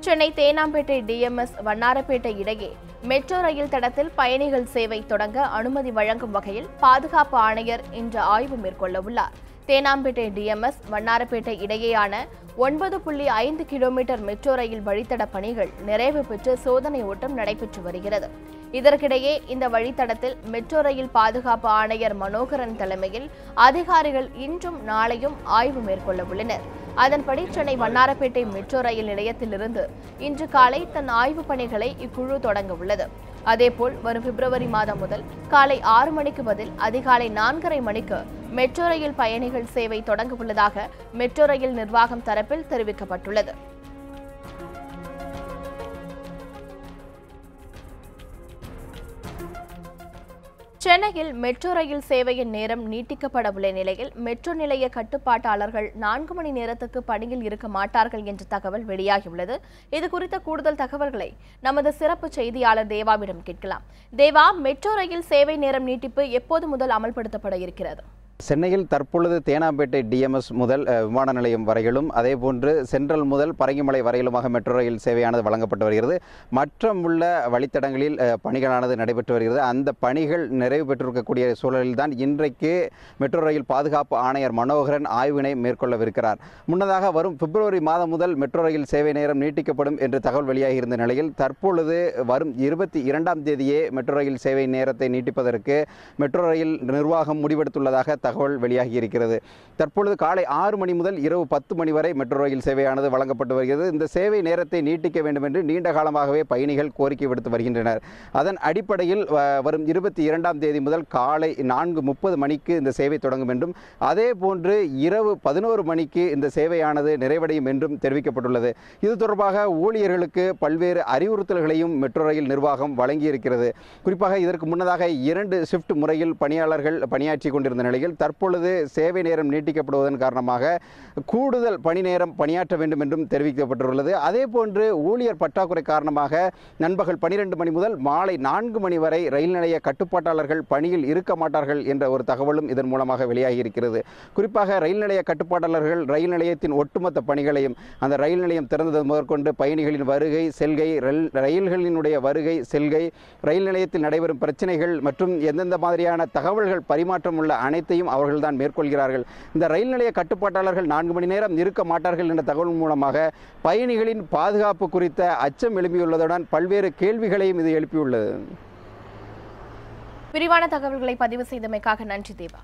Chennai Teynampet TMS Vannarapettai இடையே metro rail தடத்தில் பயணிகள் சேவை தொடங்க அனுமதி வழங்கும் வகையில் பாதுகாப்பு ஆணையர் இன்று ஆய்வு மேற்கொள்ள உள்ளார் தேனாம்பேட்டை டிஎம்எஸ் வண்ணாரப்பேட்டை இடையேயான ஒன்பது புள்ளி ஐந்து கிலோமீட்டர் மெட்ரோ ரயில் வழித்தட பணிகள் நிறைவு பெற்று சோதனை ஓட்டம் நடைபெற்று வருகிறது. இதற்கிடையே இந்த வழித்தடத்தில் மெட்ரோ ரயில் பாதுகாப்பு ஆணையர் மனோகரன் தலைமையில் அதிகாரிகள் இன்றும் நாளையும் ஆய்வு மேற்கொள்ள உள்ளனர் அதன்படி சென்னை வண்ணாரப்பேட்டை மெட்ரோ ரயில் நிலையத்திலிருந்து இன்று காலை தன் ஆய்வுப் பணிகளை இக்குழு தொடங்க உள்ளது. அதேபோல் வரும் பிப்ரவரி மாதம் முதல் காலை ஆறு மணிக்கு பதில் அதிகாலை நான்கரை மணிக்கு மெட்ரோ ரயில் பயணிகள் சேவை தொடங்க உள்ளதாக மெட்ரோ ரயில் நிர்வாகம் தரப்பில் தெரிவிக்கப்பட்டுள்ளது. சென்னையில் மெட்ரோ ரயில் சேவையின் நேரம் நீட்டிக்கப்படவுள்ள நிலையில் மெட்ரோ நிலைய கட்டுப்பாட்டாளர்கள் நான்கு மணி நேரத்துக்கு பணியில் இருக்க மாட்டார்கள் என்ற தகவல் வெளியாகியுள்ளது. இது குறித்த கூடுதல் தகவல்களை நமது சிறப்பு செய்தியாளர் தேவாவிடம் கேட்கலாம். தேவா மெட்ரோ ரயில் சேவை நேரம் நீட்டிப்பு எப்போது முதல் அமல்படுத்தப்பட இருக்கிறது? சென்னையில் தற்பொழுது தேனாம்பேட்டை டிஎம்எஸ் முதல் விமான நிலையம் வரையிலும் அதேபோன்று சென்ட்ரல் முதல் பரங்கிமலை வரையிலுமாக மெட்ரோ ரயில் சேவையானது வழங்கப்பட்டு வருகிறது. மற்றும் உள்ள வழித்தடங்களில் பணிகளானது நடைபெற்று வருகிறது. அந்த பணிகள் நிறைவு பெற்றிருக்கக்கூடிய சூழலில்தான் இன்றைக்கு மெட்ரோ ரயில் பாதுகாப்பு ஆணையர் மனோகரன் ஆய்வினை மேற்கொள்ளவிருக்கிறார். முன்னதாக வரும் பிப்ரவரி மாதம் முதல் மெட்ரோ ரயில் சேவை நேரம் நீட்டிக்கப்படும் என்று தகவல் வெளியாகியிருந்த நிலையில் தற்பொழுது வரும் இருபத்தி இரண்டாம் தேதியே மெட்ரோ ரயில் சேவை நேரத்தை நீட்டிப்பதற்கு மெட்ரோ ரயில் நிர்வாகம் முடிவெடுத்துள்ளதாக தகவல் வெளியாகி இருக்கிறது. தற்பொழுது காலை ஆறு மணி முதல் இரவு பத்து மணி வரை மெட்ரோ ரயில் சேவையானது வழங்கப்பட்டு வருகிறது. இந்த சேவை நேரத்தை நீட்டிக்க வேண்டும் என்று நீண்ட காலமாகவே பயணிகள் கோரிக்கை விடுத்து வருகின்றனர். அதன் அடிப்படையில் வரும் இருபத்தி இரண்டாம் தேதி முதல் காலை நான்கு முப்பது மணிக்கு இந்த சேவை தொடங்கும் என்றும் அதே போன்று இரவு பதினோரு மணிக்கு இந்த சேவையானது நிறைவடையும் என்றும் தெரிவிக்கப்பட்டுள்ளது. இது தொடர்பாக ஊழியர்களுக்கு பல்வேறு அறிவுறுத்தல்களையும் மெட்ரோ ரயில் நிர்வாகம் வழங்கியிருக்கிறது. குறிப்பாக இதற்கு முன்னதாக இரண்டு ஷிஃப்ட் முறையில் பணியாளர்கள் பணியாற்றி கொண்டிருந்த நிலையில் தற்பொழுது சேவை நேரம் நீட்டிக்கப்படுவதன் காரணமாக கூடுதல் பணி நேரம் பணியாற்ற வேண்டும் என்றும் தெரிவிக்கப்பட்டுள்ளது. அதே போன்று ஊழியர் பற்றாக்குறை காரணமாக நண்பகல் பனிரெண்டு மணி முதல் மாலை நான்கு மணி வரை ரயில் நிலைய கட்டுப்பாட்டாளர்கள் பணியில் இருக்க மாட்டார்கள் என்ற ஒரு தகவலும் இதன் மூலமாக வெளியாகி இருக்கிறது குறிப்பாக ரயில் நிலைய கட்டுப்பாட்டாளர்கள் ரயில் நிலையத்தின் ஒட்டுமொத்த பணிகளையும் அந்த ரயில் நிலையம் திறந்தது முதற்கொண்டு பயணிகளின் வருகை செல்கை ரயில் ரயில்களினுடைய வருகை செல்கை ரயில் நிலையத்தில் நடைபெறும் பிரச்சனைகள் மற்றும் எந்தெந்த மாதிரியான தகவல்கள் பரிமாற்றம் உள்ள அனைத்தையும் அவர்கள்தான் மேற்கொள்கிறார்கள். இந்த ரயில் நிலைய கட்டுப்பாட்டாளர்கள் நான்கு மணி நேரம் இருக்க மாட்டார்கள் என்ற தகவல் மூலமாக பயணிகளின் பாதுகாப்பு குறித்த அச்சம் எழுப்பியுள்ளதுடன் பல்வேறு கேள்விகளையும் இது எழுப்பியுள்ளது. விரிவான தகவல்களை பதிவு செய்தமைக்காக நன்றி தேவா.